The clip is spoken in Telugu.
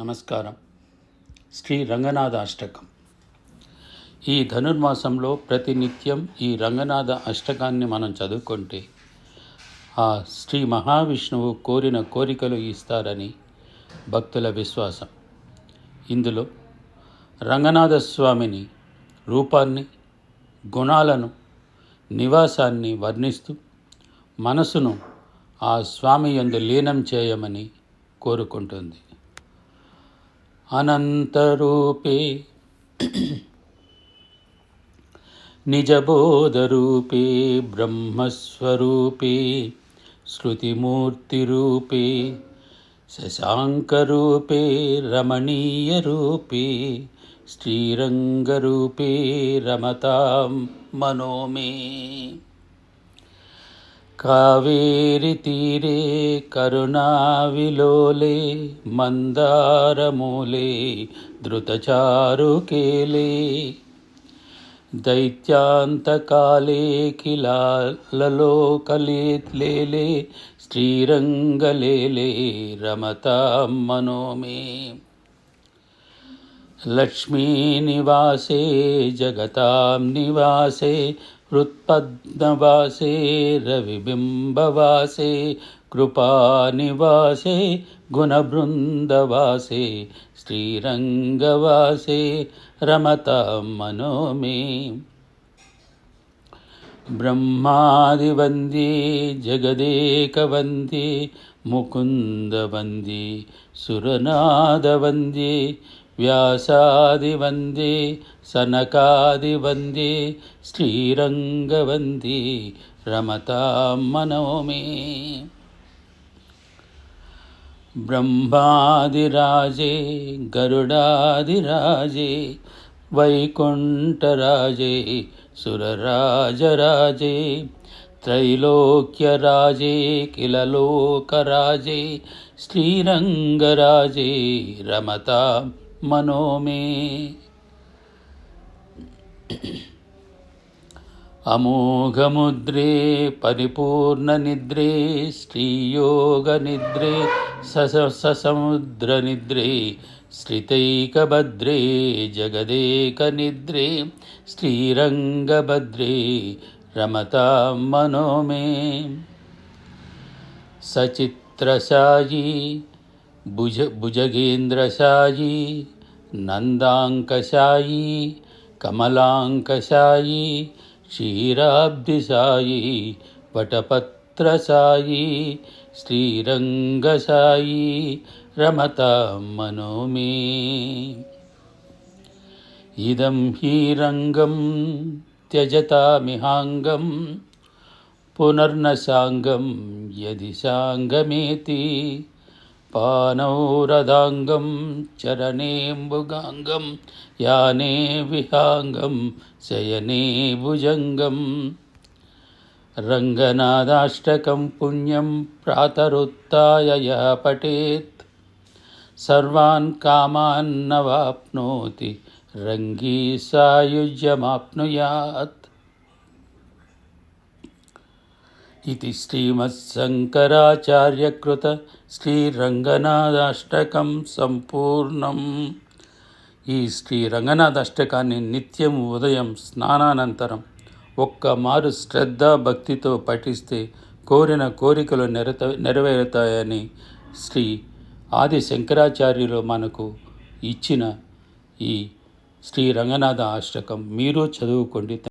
నమస్కారం. శ్రీ రంగనాథ అష్టకం. ఈ ధనుర్మాసంలో ప్రతినిత్యం ఈ రంగనాథ అష్టకాన్ని మనం చదువుకుంటే ఆ శ్రీ మహావిష్ణువు కోరిన కోరికలు ఇస్తారని భక్తుల విశ్వాసం. ఇందులో రంగనాథ స్వామిని రూపాన్ని గుణాలను నివాసాన్ని వర్ణిస్తూ మనసును ఆ స్వామి యందు లీనం చేయమని కోరుకుంటుంది. అనంతరూపే నిజబోధరూపే బ్రహ్మస్వరూపే శృతిమూర్తిరూపే శశాంకరూపే రమణీయరూపే శ్రీరంగరూపే రమతాం మనోమే. कावेरितीरे करुणाविलोले मन्दारमूले धृतचारुकेले दैत्यान्तकाले किलाललोकलेले श्रीरङ्गलेले रमतां मनो मे लक्ष्मीनिवासे जगतां निवासे हृत्पद्मवासे रविबिम्बवासे कृपानिवासे गुणबृन्दवासे श्रीरङ्गवासे रमतां मनो मे ब्रह्मादिवन्दे जगदेकवन्दे मुकुन्दवन्दे सुरनादवन्दे व्यासादिवन्दे सनकादिवन्दे श्रीरङ्गवन्दे रमतां मनो मे ब्रह्मादिराजे गरुडादिराजे वैकुण्ठराजे सुरराजराजे त्रैलोक्यराजे किल लोकराजे श्रीरङ्गराजे रमतां मनो मे अमोघमुद्रे परिपूर्णनिद्रे श्रीयोगनिद्रे सस ससमुद्रनिद्रे श्रितैकभद्रे जगदेकनिद्रे श्रीरङ्गभद्रे रमतां मनो मे सचित्रशायी భుజ భుజగేంద్రశాయీ నందాంకశాయీ కమలాంకశాయీ క్షీరాబ్దిశాయీ వటపత్రశాయీ శ్రీరంగశాయీ రమత మనోమే ఇదం హీరంగం త్యజతామిహాంగం పునర్నసాంగం యది సాంగమేతి साङ्गं यदि साङ्गमेति पानौ रदाङ्गं चरणेऽम्बुगाङ्गं याने विहाङ्गं शयने भुजङ्गं रङ्गनादाष्टकं पुण्यं प्रातरुत्थाय यः पठेत् सर्वान् कामान्नवाप्नोति रङ्गी सायुज्यमाप्नुयात् ఇది శ్రీమత్శంకరాచార్యకృత శ్రీరంగనాథాష్టకం సంపూర్ణం ఈ శ్రీరంగనాథాష్టకాన్ని నిత్యం ఉదయం స్నానానంతరం ఒక్క మారు శ్రద్ధ భక్తితో పఠిస్తే కోరిన కోరికలు నెరత నెరవేరుతాయని శ్రీ ఆది శంకరాచార్యులు మనకు ఇచ్చిన ఈ శ్రీ రంగనాథ అష్టకం మీరు చదువుకోండి.